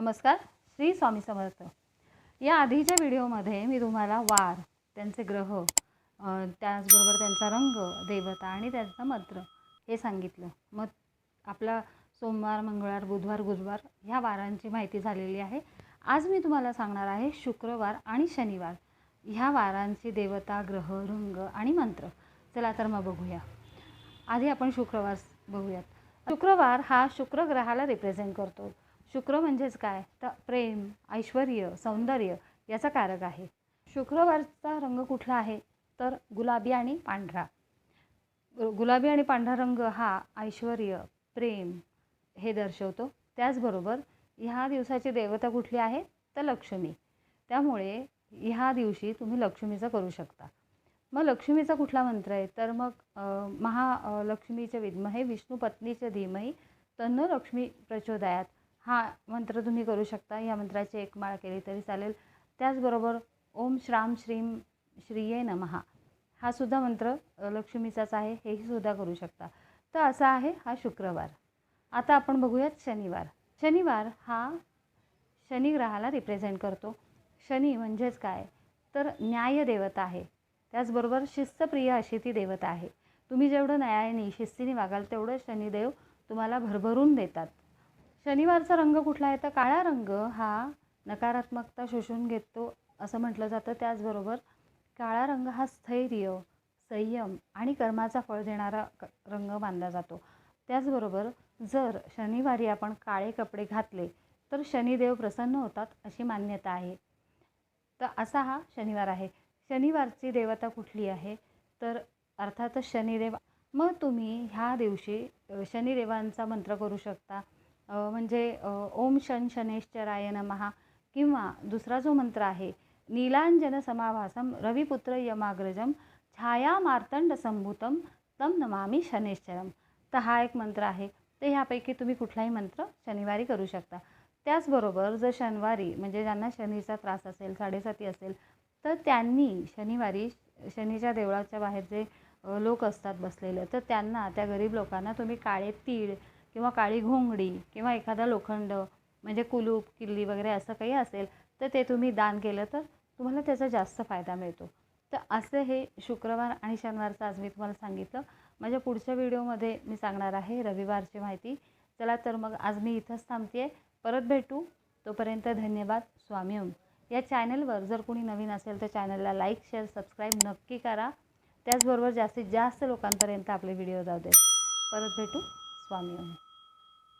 नमस्कार श्री स्वामी समर्थ. या आधीच्या व्हिडिओमध्ये मी तुम्हाला वार त्यांचे ग्रह त्याचबरोबर त्यांचा रंग देवता आणि त्यांचं मंत्र हे सांगितलं. मग आपला सोमवार मंगळवार बुधवार गुरुवार ह्या वारांची माहिती झालेली आहे. आज मी तुम्हाला सांगणार आहे शुक्रवार आणि शनिवार ह्या वारांची देवता ग्रह रंग आणि मंत्र. चला तर मग बघूया. आधी आपण शुक्रवार बघूयात. शुक्रवार हा शुक्र ग्रहाला रिप्रेझेंट करतो. शुक्र म्हणजेच काय? तर प्रेम ऐश्वर सौंदर्य याचा कारक आहे. शुक्रवारचा रंग कुठला आहे? तर गुलाबी आणि पांढरा. गुलाबी आणि पांढरा रंग हा ऐश्वर प्रेम हे दर्शवतो. त्याचबरोबर ह्या दिवसाची देवता कुठली आहे? तर लक्ष्मी. त्यामुळे ह्या दिवशी तुम्ही लक्ष्मीचं करू शकता. मग लक्ष्मीचा कुठला मंत्र आहे? तर मग महालक्ष्मीचे विद्महे विष्णू पत्नीचे धीमही तन्न लक्ष्मी प्रचोदयात. हा मंत्र तुम्ही करू शकता. या मंत्राची एक माळ केली तरी चालेल. त्याचबरोबर ओम श्राम श्रीम श्रीये नमहा हा सुद्धा मंत्र लक्ष्मीचाच आहे. हेही सुद्धा करू शकता. तर असा आहे हा शुक्रवार. आता आपण बघूयात शनिवार. शनिवार हा शनिग्रहाला रिप्रेझेंट करतो. शनी म्हणजेच काय? तर न्याय देवता आहे. त्याचबरोबर शिस्तप्रिय अशी ती देवता आहे. तुम्ही जेवढं न्यायाने शिस्तीने वागाल तेवढं शनिदेव तुम्हाला भरभरून देतात. शनिवारचा रंग कुठला आहे? तर काळा रंग हा नकारात्मकता शोषून घेतो असं म्हटलं जातं. त्याचबरोबर काळा रंग हा स्थैर्य संयम आणि कर्माचा फळ देणारा क- रंग मानला जातो. त्याचबरोबर जर शनिवारी आपण काळे कपडे घातले तर शनिदेव प्रसन्न होतात अशी मान्यता आहे. तर असा हा शनिवार आहे. शनिवारची देवता कुठली आहे? तर अर्थातच शनिदेव. मग तुम्ही ह्या दिवशी शनिदेवांचा मंत्र करू शकता. म्हणजे ओम शन शनेश्चराय नमहा किंवा दुसरा जो मंत्र आहे नीलांजन समाभासम रविपुत्र यमाग्रजम छाया मार्तंड संभूतम तम नमामी शनेश्चरम तर हा एक मंत्र आहे. तर ह्यापैकी तुम्ही कुठलाही मंत्र शनिवारी करू शकता. त्याचबरोबर जर शनिवारी म्हणजे ज्यांना शनीचा त्रास असेल साडेसाती असेल तर त्यांनी शनिवारी शनीच्या देवळाच्या बाहेर जे लोक असतात बसलेले तर त्यांना त्या गरीब लोकांना तुम्ही काळे तीळ किंवा काळी घोंगडी किंवा एखादा लोखंड म्हणजे कुलूप किल्ली वगैरे असं काही असेल तर ते तुम्ही दान केलं तर तुम्हाला त्याचा जास्त फायदा मिळतो. तर असं हे शुक्रवार आणि शनिवारचं आज मी तुम्हाला सांगितलं. माझ्या पुढच्या व्हिडिओमध्ये मी सांगणार आहे रविवारची माहिती. चला तर मग आज मी इथंच थांबते परत भेटू. तोपर्यंत धन्यवाद. स्वामी ओम. या चॅनलवर जर कोणी नवीन असेल तर चॅनलला लाईक शेअर सबस्क्राईब नक्की करा. त्याचबरोबर जास्तीत जास्त लोकांपर्यंत आपले व्हिडिओ जाऊ देत. परत भेटू. स्वामी ओम